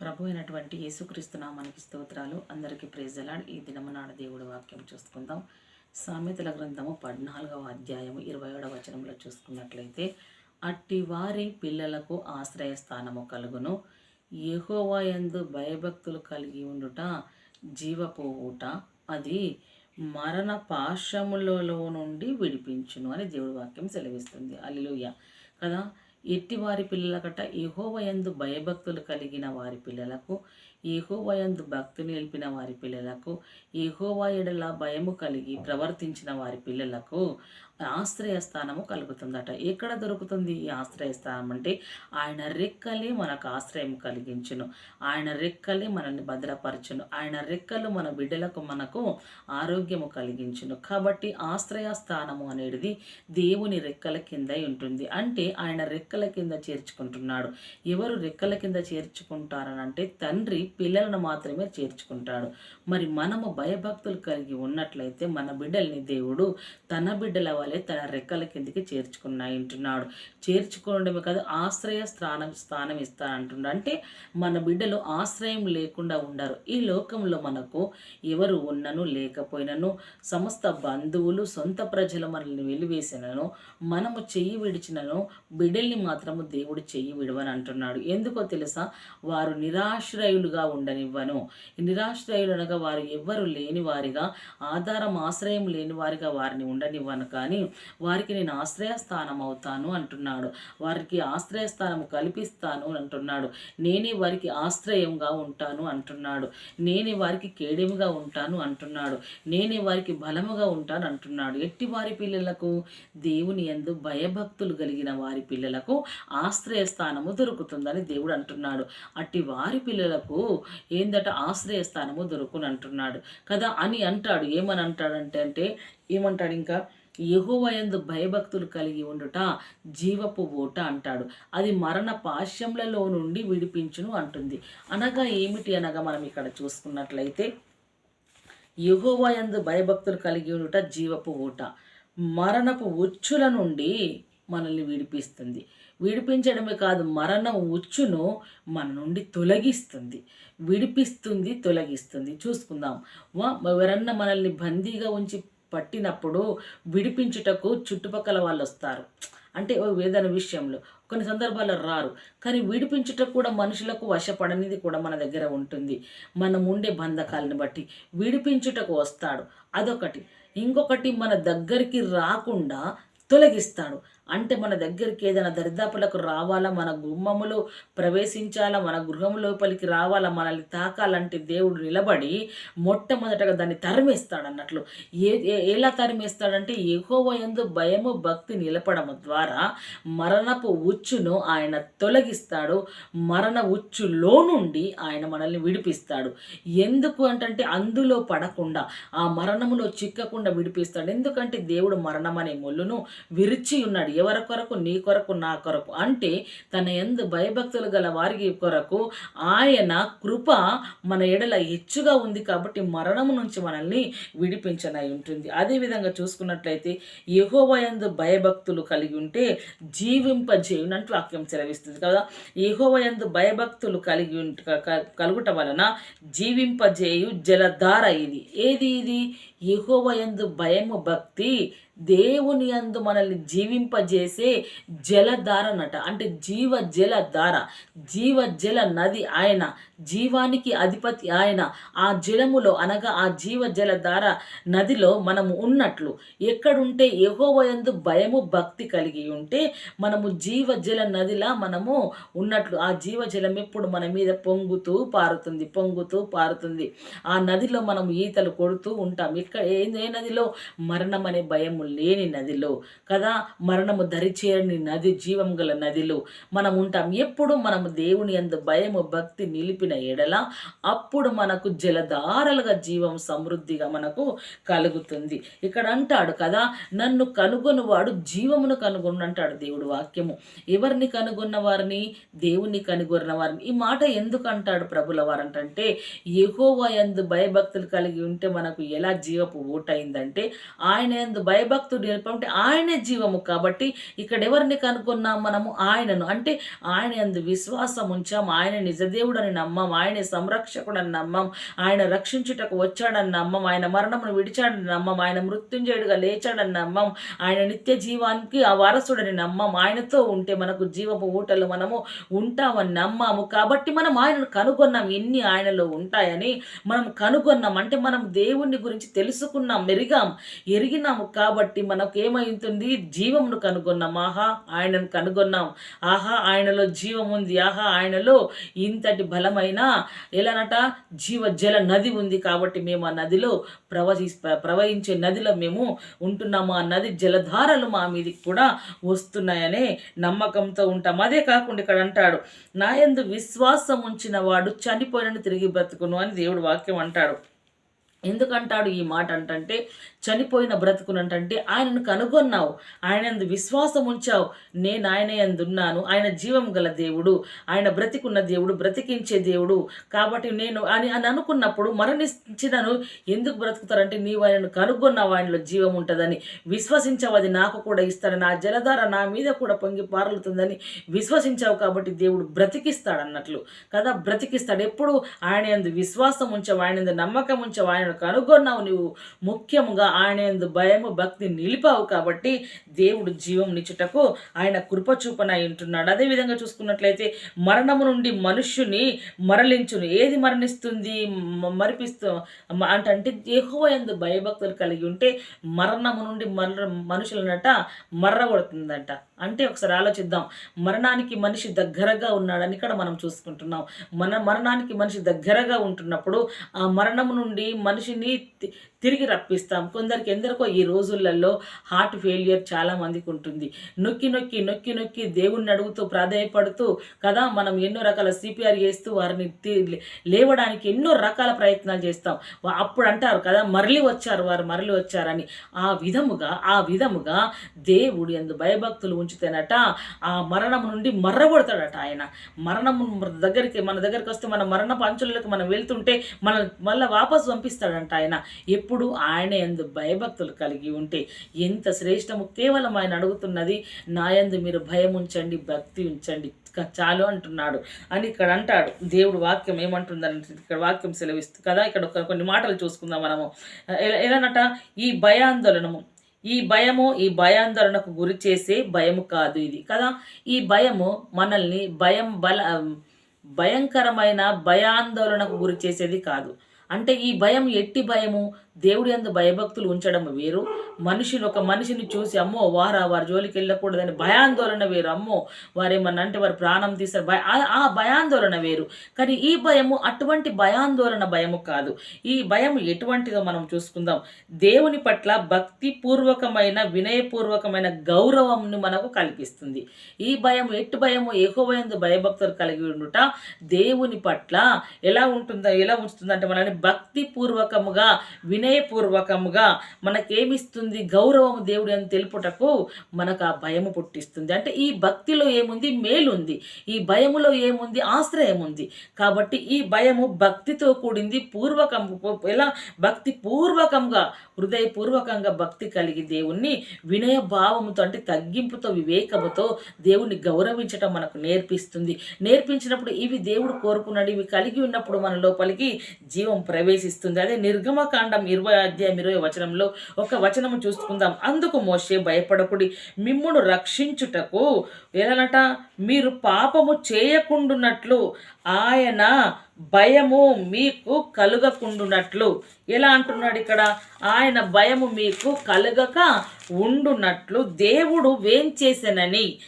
ప్రభు అయినటువంటి యేసుక్రీస్తు నామానికి స్తోత్రాలు. అందరికీ ప్రేజలాడ్ ఈ దినమనాడ దేవుడి వాక్యం చూసుకుందాం. సామెతల గ్రంథము పద్నాలుగవ అధ్యాయము ఇరవై ఏడవ వచనంలో చూసుకున్నట్లయితే అట్టి వారి పిల్లలకు ఆశ్రయ స్థానము కలుగును. యెహోవా యందు భయభక్తులు కలిగి ఉండుట జీవపు ఊట అది మరణ పాశములలో నుండి విడిపించును అని దేవుడి వాక్యం సెలవిస్తుంది. అల్లుయ కదా ఎట్టి వారి పిల్లలకట యెహోవయందు భయభక్తులు కలిగిన వారి పిల్లలకు యెహోవయందు భక్తి నిలిపిన వారి పిల్లలకు యెహోవా ఎడల భయము కలిగి ప్రవర్తించిన వారి పిల్లలకు ఆశ్రయ స్థానము కలుగుతుందట. ఎక్కడ దొరుకుతుంది ఈ ఆశ్రయ స్థానం అంటే ఆయన రెక్కలే మనకు ఆశ్రయం కలిగించును. ఆయన రెక్కలే మనల్ని భద్రపరచును. ఆయన రెక్కలు మన బిడ్డలకు మనకు ఆరోగ్యము కలిగించును. కాబట్టి ఆశ్రయ స్థానము అనేది దేవుని రెక్కల కింద ఉంటుంది. అంటే ఆయన రెక్కల కింద చేర్చుకుంటున్నాడు. ఎవరు రెక్కల కింద చేర్చుకుంటారనంటే తండ్రి పిల్లలను మాత్రమే చేర్చుకుంటాడు. మరి మనము భయభక్తులు కలిగి ఉన్నట్లయితే మన బిడ్డల్ని దేవుడు తన బిడ్డల వలె తన రెక్కల కిందికి చేర్చుకున్నాయి అంటున్నాడు. చేర్చుకోవడమే కాదు ఆశ్రయ స్థానం స్థానం ఇస్తానంటున్నాడు. అంటే మన బిడ్డలు ఆశ్రయం లేకుండా ఉండరు. ఈ లోకంలో మనకు ఎవరు ఉన్నను లేకపోయినను సమస్త బంధువులు సొంత ప్రజలు మనల్ని వెలివేసినను మనము చెయ్యి విడిచినను బిడ్డల్ని మాత్రము దేవుడు చెయ్యి విడవని అంటున్నాడు. ఎందుకో తెలుసా? వారు నిరాశ్రయులుగా ఉండనివ్వను. నిరాశ్రయులు అనగా వారు ఎవ్వరు లేని వారిగా ఆధారం ఆశ్రయం లేని వారిగా వారిని ఉండనివ్వను. కానీ వారికి నేను ఆశ్రయస్థానం అవుతాను అంటున్నాడు. వారికి ఆశ్రయస్థానం కల్పిస్తాను అంటున్నాడు. నేనే వారికి ఆశ్రయంగా ఉంటాను అంటున్నాడు. నేనే వారికి కేడెముగా ఉంటాను అంటున్నాడు. నేనే వారికి బలముగా ఉంటాను అంటున్నాడు. ఎట్టి వారి పిల్లలకు? దేవుని యందు భయభక్తులు కలిగిన వారి పిల్లలకు ఆశ్రయస్థానము దొరుకుతుందని దేవుడు అంటున్నాడు. అట్టి వారి పిల్లలకు ఏందట? ఆశ్రయస్థానము దొరుకుని అంటున్నాడు. కదా అని అంటాడు. ఏమని అంటాడంటే అంటే ఏమంటాడు ఇంకా? యహోవయందు భయభక్తులు కలిగి ఉండుట జీవపు ఓట అంటాడు. అది మరణ పాశ్యములలో నుండి విడిపించును అంటుంది. అనగా ఏమిటి అనగా మనం ఇక్కడ చూసుకున్నట్లయితే యహోవయందు భయభక్తులు కలిగి ఉండుట జీవపు ఓట మరణపు ఉచ్చుల నుండి మనల్ని విడిపిస్తుంది. విడిపించడమే కాదు మరణం ఉచ్చును మన నుండి తొలగిస్తుంది. విడిపిస్తుంది తొలగిస్తుంది. చూసుకుందాం. వా- ఎవరన్నా మనల్ని బందీగా ఉంచి పట్టినప్పుడు విడిపించుటకు చుట్టుపక్కల వాళ్ళు వస్తారు అంటే ఓ ఏదైనా విషయంలో కొన్ని సందర్భాల్లో రారు. కానీ విడిపించుటకు కూడా మనుషులకు వశపడనిది కూడా మన దగ్గర ఉంటుంది. మనం ఉండే బంధకాలను బట్టి విడిపించుటకు వస్తాడు. అదొకటి. ఇంకొకటి మన దగ్గరికి రాకుండా తొలగిస్తాడు. అంటే మన దగ్గరికి ఏదైనా దరిదాపులకు రావాలా? మన గుమ్మములో ప్రవేశించాలా? మన గృహం లోపలికి రావాలా? మనల్ని తాకాలంటే దేవుడు నిలబడి మొట్టమొదటగా దాన్ని తరిమేస్తాడు అన్నట్లు ఏ ఎలా తరిమేస్తాడంటే ఎహోవ ఎందు భయము భక్తి నిలపడం ద్వారా మరణపు ఉచ్చును ఆయన తొలగిస్తాడు. మరణ ఉచ్చులో నుండి ఆయన మనల్ని విడిపిస్తాడు. ఎందుకు అంటే అందులో పడకుండా ఆ మరణములో చిక్కకుండా విడిపిస్తాడు. ఎందుకంటే దేవుడు మరణం అనే ముళ్ళును విరిచి ఉన్నాడు. ఎవరి కొరకు? నీ కొరకు నా కొరకు. అంటే తన ఎందు భయభక్తులు గల వారికి కొరకు ఆయన కృప మన ఎడల హెచ్చుగా ఉంది కాబట్టి మరణము నుంచి మనల్ని విడిపించనై ఉంటుంది. అదేవిధంగా చూసుకున్నట్లయితే యహోవయందు భయభక్తులు కలిగి ఉంటే జీవింపజేయునంటూ వాక్యం సెలవిస్తుంది కదా. యహోవయందు భయభక్తులు కలిగి కలుగుట వలన జీవింపజేయు జలధార ఇది. ఏది ఇది? యహోవయందు భయము భక్తి దేవుని యందు మనల్ని జీవింపజేసే జలధారనట. అంటే జీవ జలధార జీవ జల నది ఆయన జీవానికి అధిపతి ఆయన. ఆ జలములో అనగా ఆ జీవ జలధార నదిలో మనము ఉన్నట్లు. ఎక్కడుంటే యహోవయందు భయము భక్తి కలిగి ఉంటే మనము జీవ జల నదిలా మనము ఉన్నట్లు. ఆ జీవ జలం ఎప్పుడు మన మీద పొంగుతూ పారుతుంది పొంగుతూ పారుతుంది. ఆ నదిలో మనం ఈతలు కొడుతూ ఉంటాం. ఇక్కడ ఏ నదిలో? మరణం అనే భయము లేని నదిలో. కదా? మరణము దరిచేరని నది జీవం గల నదిలో. మనం ఉంటాం. ఎప్పుడు మనము దేవుని యందు భయము భక్తి నిలిపిన ఎడల అప్పుడు మనకు జలధారలుగా జీవం సమృద్ధిగా మనకు కలుగుతుంది. ఇక్కడ అంటాడు కదా నన్ను కనుగొనువాడు జీవమును కనుగొను అంటాడు దేవుడు వాక్యము. ఎవరిని కనుగొన్న వారిని? దేవుని కనుగొన్న వారిని. ఈ మాట ఎందుకు అంటాడు ప్రభుల వారంటే యెహోవా ఎందు భయభక్తులు కలిగి ఉంటే మనకు ఎలా జీవ జీవపు ఊట ఆయన ఎందు భయభక్తుడు నిలపంటే ఆయనే జీవము కాబట్టి ఇక్కడ ఎవరిని కనుక్కున్నాం మనము? ఆయనను. అంటే ఆయన ఎందు విశ్వాసం ఉంచాం. ఆయన నిజదేవుడని నమ్మం. ఆయన సంరక్షకుడని నమ్మం. ఆయన రక్షించుటకు వచ్చాడని నమ్మం. ఆయన మరణమును విడిచాడని నమ్మం. ఆయన మృత్యుంజయుడుగా లేచాడని నమ్మం. ఆయన నిత్య జీవానికి ఆ వారసుడని నమ్మం. ఆయనతో ఉంటే మనకు జీవపు ఊటలు మనము ఉంటామని నమ్మాము. కాబట్టి మనం ఆయనను కనుగొన్నాం. ఎన్ని ఆయనలో ఉంటాయని మనం కనుగొన్నాం. అంటే మనం దేవుని గురించి తెలుసు తెలుసుకున్నాం మెరిగాం ఎరిగినాము కాబట్టి మనకు ఏమైతుంది జీవమును కనుగొన్నాం. ఆహా ఆయనను కనుగొన్నాం. ఆహా ఆయనలో జీవం ఉంది. ఆహా ఆయనలో ఇంతటి బలమైన ఎలానట? జీవ జల నది ఉంది కాబట్టి మేము ఆ నదిలో ప్రవహి ప్రవహించే నదిలో మేము ఉంటున్నాము. ఆ నది జలధారలు మా మీదకి కూడా వస్తున్నాయనే నమ్మకంతో ఉంటాం. అదే కాకుండా ఇక్కడ అంటాడు నాయందు విశ్వాసం ఉంచిన వాడు చనిపోయిన తిరిగి బ్రతుకును అని దేవుడు వాక్యం అంటాడు. ఎందుకంటాడు ఈ మాట అంటంటే చనిపోయిన బ్రతుకునంటే ఆయనను కనుగొన్నావు ఆయన ఎందు విశ్వాసం ఉంచావు. నేను ఆయన ఎందున్నాను ఆయన జీవం గల దేవుడు ఆయన బ్రతికున్న దేవుడు బ్రతికించే దేవుడు. కాబట్టి నేను అని అని అనుకున్నప్పుడు మరణించినను. ఎందుకు బ్రతుకుతారంటే నీవు ఆయనను కనుగొన్నావు ఆయనలో జీవం ఉంటుందని. విశ్వసించావు అది నాకు కూడా ఇస్తాడని ఆ జలధార నా మీద కూడా పొంగి పారులుతుందని విశ్వసించావు కాబట్టి దేవుడు బ్రతికిస్తాడు అన్నట్లు కదా బ్రతికిస్తాడు. ఎప్పుడు? ఆయన ఎందు విశ్వాసం ఉంచావు ఆయన ఎందు నమ్మకం ఉంచావు ఆయన ఆయనను కనుగొన్నావు. నువ్వు ముఖ్యంగా ఆయన ఎందు భయము భక్తి నిలిపావు కాబట్టి దేవుడు జీవం నిచ్చుటకు ఆయన కృపచూపన ఉంటున్నాడు అదేవిధంగా చూసుకున్నట్లయితే మరణము నుండి మనుష్యుని మరలించును. ఏది మరణిస్తుంది? మరిపిస్తూ అంటే ఎక్కువ ఎందు భయభక్తులు కలిగి ఉంటే మరణము నుండి మర మనుషులనట మర్రగొడుతుందంట. అంటే ఒకసారి ఆలోచిద్దాం. మరణానికి మనిషి దగ్గరగా ఉన్నాడని ఇక్కడ మనం చూసుకుంటున్నాం. మన మరణానికి మనిషి దగ్గరగా ఉంటున్నప్పుడు ఆ మరణము నుండి మనిషి orijinite తిరిగి రప్పిస్తాం. కొందరికి ఎందరికో ఈ రోజులలో హార్ట్ ఫెయిల్యూర్ చాలా మందికి ఉంటుంది. నొక్కి నొక్కి నొక్కి నొక్కి దేవుణ్ణి అడుగుతూ ప్రాధాయపడుతూ కదా మనం ఎన్నో రకాల సిపిఆర్ చేస్తూ వారిని లేవడానికి ఎన్నో రకాల ప్రయత్నాలు చేస్తాం. అప్పుడు అంటారు కదా మరలి వచ్చారు వారు మరలి వచ్చారని. ఆ విధముగా ఆ విధముగా దేవుడు ఎందు భయభక్తులు ఉంచితేనట ఆ మరణం నుండి మర్రగొడతాడట ఆయన. మరణం దగ్గరికి మన దగ్గరికి వస్తే మన మరణ పంచులకు మనం వెళ్తుంటే మన మళ్ళీ వాపసు పంపిస్తాడంట ఆయన. ఎప్పుడు ఆయన ఎందు భయభక్తులు కలిగి ఉంటే ఎంత శ్రేష్టము? కేవలం ఆయన అడుగుతున్నది నా యందు మీరు భయం ఉంచండి భక్తి ఉంచండి చాలు అంటున్నాడు. అని ఇక్కడ అంటాడు. దేవుడు వాక్యం ఏమంటుందని ఇక్కడ వాక్యం సెలవిస్తుంది కదా ఇక్కడ ఒక కొన్ని మాటలు చూసుకుందాం మనము. ఎలా- ఎలానట? ఈ భయాందోళనము ఈ భయము ఈ భయాందోళనకు గురి చేసే భయము కాదు ఇది. కదా ఈ భయము మనల్ని భయం బల భయంకరమైన భయాందోళనకు గురి చేసేది కాదు. అంటే ఈ భయం ఎట్టి భయము? దేవుడి అందు భయభక్తులు ఉంచడం వేరు. మనిషిని ఒక మనిషిని చూసి అమ్మో వారా వారి జోలికి వెళ్ళకూడదని భయాందోళన వేరు. అమ్మో వారేమన్నా అంటే వారి ప్రాణం తీస్తారు. భయ ఆ- భయాందోళన వేరు. కానీ ఈ భయము అటువంటి భయాందోళన భయము కాదు. ఈ భయం ఎటువంటిదో మనం చూసుకుందాం. దేవుని పట్ల భక్తి పూర్వకమైన వినయపూర్వకమైన గౌరవంను మనకు కల్పిస్తుంది. ఈ భయం ఎట్టు భయము ఎగువయందు భయభక్తులు కలిగి ఉండుట దేవుని పట్ల ఎలా ఉంటుందో ఎలా ఉంచుతుందంటే మనల్ని భక్తిపూర్వకముగా వినయపూర్వకముగా మనకేమిస్తుంది గౌరవం దేవుడు అని తెలుపుటకు మనకు ఆ భయము పుట్టిస్తుంది. అంటే ఈ భక్తిలో ఏముంది? మేలుంది. ఈ భయములో ఏముంది? ఆశ్రయం ఉంది కాబట్టి ఈ భయము భక్తితో కూడింది పూర్వకం ఎలా? భక్తి పూర్వకంగా హృదయపూర్వకంగా భక్తి కలిగి దేవుణ్ణి వినయ భావముతో అంటే తగ్గింపుతో వివేకముతో దేవుణ్ణి గౌరవించటం మనకు నేర్పిస్తుంది. నేర్పించినప్పుడు ఇవి దేవుడు కోరుకున్నాడు ఇవి కలిగి ఉన్నప్పుడు మన లోపలికి జీవం ప్రవేశిస్తుంది. అదే నిర్గమకాండం ఇరవై అధ్యాయం ఇరవై వచనంలో ఒక వచనము చూసుకుందాం. అందుకు మోసే భయపడకుడి మిమ్మును రక్షించుటకు ఎలానట మీరు పాపము చేయకుండునట్లు ఆయన భయము మీకు కలుగకుండునట్లు. ఎలా అంటున్నాడు ఇక్కడ? ఆయన భయము మీకు కలుగక ఉండునట్లు దేవుడు వేంచేసెనని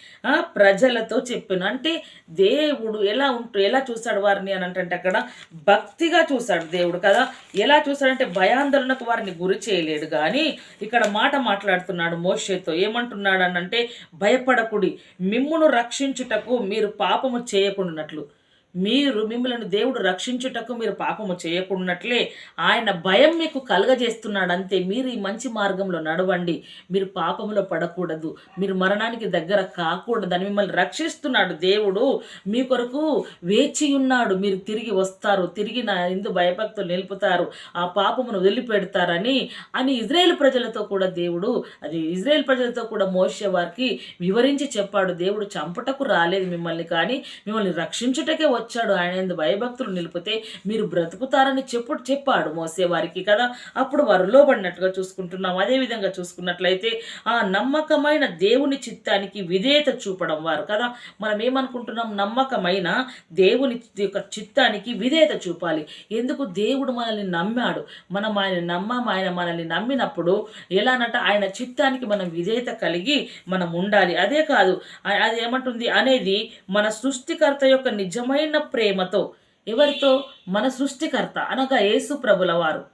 ప్రజలతో చెప్పాను. అంటే దేవుడు ఎలా ఉంటూ ఎలా చూశాడు వారిని అని అంటే అక్కడ భక్తిగా చూశాడు దేవుడు కదా. ఎలా చూశాడంటే భయాందోళనకు వారిని గురి చేయలేడు కానీ ఇక్కడ మాట మాట్లాడుతున్నాడు మోషేతో. ఏమంటున్నాడు అని అంటే భయపడకుడి మిమ్మును రక్షించుటకు మీరు పాపము చేయకుండానట్లు. మీరు మిమ్మల్ని దేవుడు రక్షించుటకు మీరు పాపము చేయకున్నట్లే ఆయన భయం మీకు కలగజేస్తున్నాడు అంతే మీరు ఈ మంచి మార్గంలో నడవండి. మీరు పాపంలో పడకూడదు. మీరు మరణానికి దగ్గర కాకూడదని మిమ్మల్ని రక్షిస్తున్నాడు దేవుడు. మీ కొరకు వేచి ఉన్నాడు. మీరు తిరిగి వస్తారు. తిరిగి నా ఇందు భయభక్తులు నిలుపుతారు. ఆ పాపమును వదిలిపెడతారని అని ఇజ్రాయేల్ ప్రజలతో కూడా దేవుడు అది ఇజ్రాయేల్ ప్రజలతో కూడా మోసే వారికి వివరించి చెప్పాడు. దేవుడు చంపటకు రాలేదు మిమ్మల్ని కానీ మిమ్మల్ని రక్షించుటకే వచ్చాడు. ఆయన ఎందు భయభక్తులు నిలిపితే మీరు బ్రతుకుతారని చెప్పు చెప్పాడు మోసే వారికి కదా. అప్పుడు వారు లోబడినట్టుగా చూసుకుంటున్నాం. అదే విధంగా చూసుకున్నట్లయితే ఆ నమ్మకమైన దేవుని చిత్తానికి విధేయత చూపడం వారు కదా. మనం ఏమనుకుంటున్నాం? నమ్మకమైన దేవుని యొక్క చిత్తానికి విధేయత చూపాలి. ఎందుకు? దేవుడు మనల్ని నమ్మాడు. మనం ఆయన నమ్మం ఆయన మనల్ని నమ్మినప్పుడు ఎలానంట ఆయన చిత్తానికి మనం విధేయత కలిగి మనం ఉండాలి. అదే కాదు అది ఏమంటుంది? అనేది మన సృష్టికర్త యొక్క నిజమైన ప్రేమతో ఎవరితో? మన సృష్టికర్త అనగా యేసు ప్రభుల వారు.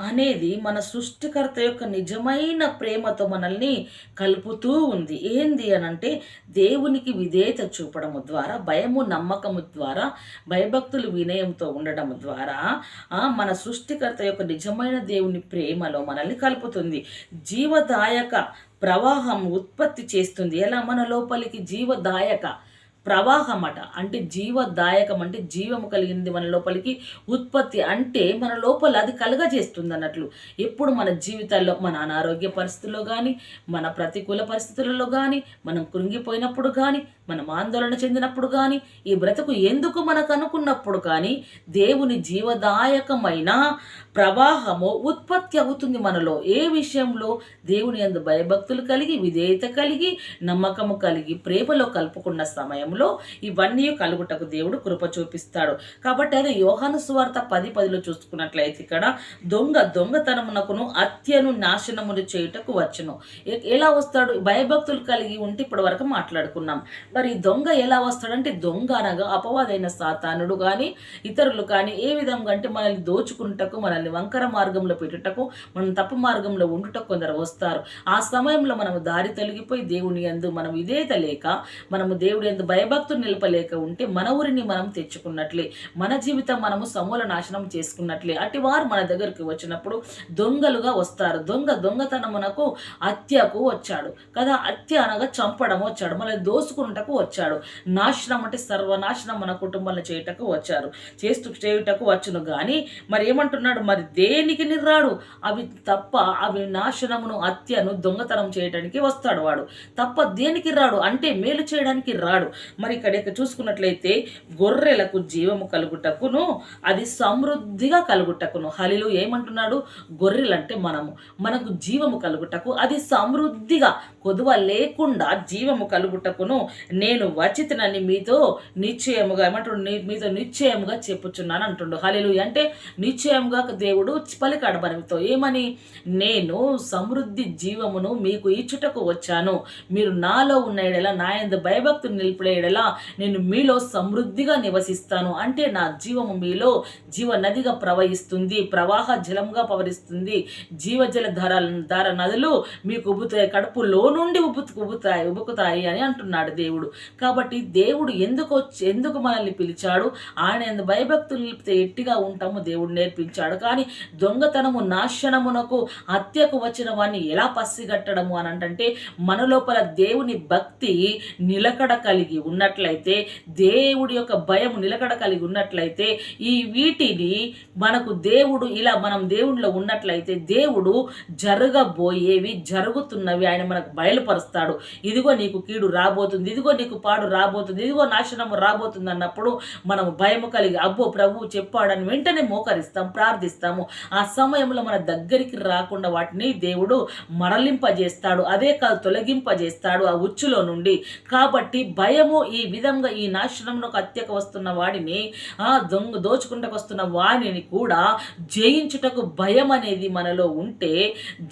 అనేది మన సృష్టికర్త యొక్క నిజమైన ప్రేమతో మనల్ని కలుపుతూ ఉంది. ఏంది అనంటే దేవునికి విధేయత చూపడము ద్వారా భయము నమ్మకము ద్వారా భయభక్తులు వినయంతో ఉండడం ద్వారా మన సృష్టికర్త యొక్క నిజమైన దేవుని ప్రేమలో మనల్ని కలుపుతుంది. జీవదాయక ప్రవాహం ఉత్పత్తి చేస్తుంది. ఎలా? మన లోపలికి జీవదాయక ప్రవాహమట. అంటే జీవదాయకం అంటే జీవము కలిగింది మన లోపలికి. ఉత్పత్తి అంటే మన లోపల అది కలగజేస్తుంది అన్నట్లు ఎప్పుడు మన జీవితాల్లో మన అనారోగ్య పరిస్థితుల్లో కానీ మన ప్రతికూల పరిస్థితులలో కానీ మనం కృంగిపోయినప్పుడు కానీ మనం ఆందోళన చెందినప్పుడు కానీ ఈ బ్రతుకు ఎందుకు మనకు అనుకున్నప్పుడు కానీ దేవుని జీవదాయకమైన ప్రవాహము ఉత్పత్తి అవుతుంది మనలో. ఏ విషయంలో? దేవుని యందు భయభక్తులు కలిగి విధేయత కలిగి నమ్మకము కలిగి ప్రేమలో కలుపుకున్న సమయం సమయంలో ఇవన్నీ కలుగుటకు దేవుడు కృప చూపిస్తాడు. కాబట్టి అదే యోహాను సువార్త పది పదిలో చూసుకున్నట్లయితే ఇక్కడ దొంగ దొంగతనమునకును హత్యను నాశనమును చేయుటకు వచ్చును. ఎలా వస్తాడు? భయభక్తులు కలిగి ఉంటే ఇప్పటి వరకు మాట్లాడుకున్నాం. మరి దొంగ ఎలా వస్తాడంటే దొంగ అనగా అపవాదైన సాతానుడు కానీ ఇతరులు కానీ ఏ విధంగా అంటే మనల్ని దోచుకుంటకు మనల్ని వంకర మార్గంలో పెట్టుటకు మనం తప్పు మార్గంలో ఉండుటకు కొందరు వస్తారు. ఆ సమయంలో మనము దారి తొలగిపోయి దేవుని యందు మనం విధేయత లేక మనము దేవుడి భయ భయభక్తులు నిలపలేక ఉంటే మన ఊరిని మనం తెచ్చుకున్నట్లే మన జీవితం మనము సమూల నాశనం చేసుకున్నట్లే. అటు వారు మన దగ్గరికి వచ్చినప్పుడు దొంగలుగా వస్తారు. దొంగ దొంగతనమునకు హత్యకు వచ్చాడు. కదా హత్య అనగా చంపడం వచ్చాడు. మళ్ళీ దోసుకున్నటకు వచ్చాడు. నాశనం అంటే సర్వనాశనం మన కుటుంబాలను చేయుటకు వచ్చారు. చేస్తూ చేయుటకు వచ్చును కానీ మరి ఏమంటున్నాడు? మరి దేనికి రాడు అవి తప్ప అవి నాశనమును హత్యను దొంగతనం చేయడానికి వస్తాడు వాడు. తప్ప దేనికి రాడు? అంటే మేలు చేయడానికి రాడు. మరి ఇక్కడ చూసుకున్నట్లయితే గొర్రెలకు జీవము కలుగుటకును అది సమృద్ధిగా కలుగుటకును. హలిలు ఏమంటున్నాడు? గొర్రెలంటే మనము. మనకు జీవము కలుగుటకు అది సమృద్ధిగా కొదువ లేకుండా జీవము కలుగుటకును నేను వచ్చితనని మీతో నిశ్చయముగా ఏమంటుండు? మీతో నిశ్చయముగా చెప్పుచున్నాను అంటుండు. హలిలు అంటే నిశ్చయముగా దేవుడు పలికాడు మనతో ఏమని? నేను సమృద్ధి జీవమును మీకు ఇచ్చుటకు వచ్చాను. మీరు నాలో ఉన్న ఎడల నా ఎందు భయభక్తులు నిలిపే నేను మీలో సమృద్ధిగా నివసిస్తాను. అంటే నా జీవము మీలో జీవ నదిగా ప్రవహిస్తుంది ప్రవాహ జలంగా పవరిస్తుంది. జీవజల ధార ధార నదులు మీకు ఉబ్బుతాయి. కడుపులో నుండి ఉబ్బు ఉబ్బుతాయి ఉబ్బుకుతాయి అని అంటున్నాడు దేవుడు. కాబట్టి దేవుడు ఎందుకు వచ్చి ఎందుకు మనల్ని పిలిచాడు? ఆయన ఎందు భయభక్తులు నిలిపితే ఎట్టిగా ఉంటాము దేవుడు నేర్పించాడు. కానీ దొంగతనము నాశనమునకు హత్యకు వచ్చిన వాడిని ఎలా పసిగట్టడము అని అంటే మన లోపల దేవుని భక్తి నిలకడ కలిగి ఉన్నట్లయితే దేవుడి యొక్క భయం నిలకడ కలిగి ఉన్నట్లయితే ఈ వీటిని మనకు దేవుడు ఇలా మనం దేవుడిలో ఉన్నట్లయితే దేవుడు జరగబోయేవి జరుగుతున్నవి ఆయన మనకు బయలుపరుస్తాడు. ఇదిగో నీకు కీడు రాబోతుంది ఇదిగో నీకు పాడు రాబోతుంది ఇదిగో నాశనము రాబోతుంది అన్నప్పుడు మనం భయము కలిగి అబ్బో ప్రభువు చెప్పాడని వెంటనే మోకరిస్తాం ప్రార్థిస్తాము. ఆ సమయంలో మన దగ్గరికి రాకుండా వాటిని దేవుడు మరలింపజేస్తాడు అదే కాదు తొలగింపజేస్తాడు ఆ ఉచ్చులో నుండి. కాబట్టి భయము ఈ విధంగా ఈ నాశనంలోకి అత్యక వస్తున్న వాడిని ఆ దొంగ దోచుకుంటకు వస్తున్న వాణిని కూడా జయించుటకు భయం అనేది మనలో ఉంటే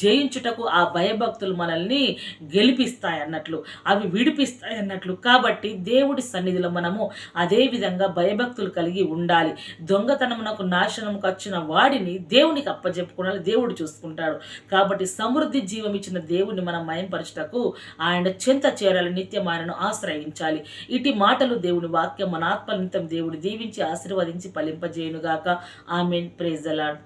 జయించుటకు ఆ భయభక్తులు మనల్ని గెలిపిస్తాయి అన్నట్లు అవి విడిపిస్తాయి అన్నట్లు కాబట్టి దేవుడి సన్నిధిలో మనము అదే విధంగా భయభక్తులు కలిగి ఉండాలి. దొంగతనమునకు నాశనం వచ్చిన వాడిని దేవునికి అప్పజెప్పుకోవాలి దేవుడు చూసుకుంటాడు. కాబట్టి సమృద్ధి జీవం ఇచ్చిన దేవుణ్ణి మనం మయంపరచుటకు ఆయన చెంత చేరాలి నిత్యం ఆయనను ఆశ్రయించాలి. ఇటు మాటలు దేవుని వాక్యం మన ఆత్మనిమిత్తం దేవుడు దీవించి ఆశీర్వదించి ఫలింపజేయునుగాక. ఆమెన్. ప్రేజలాడ్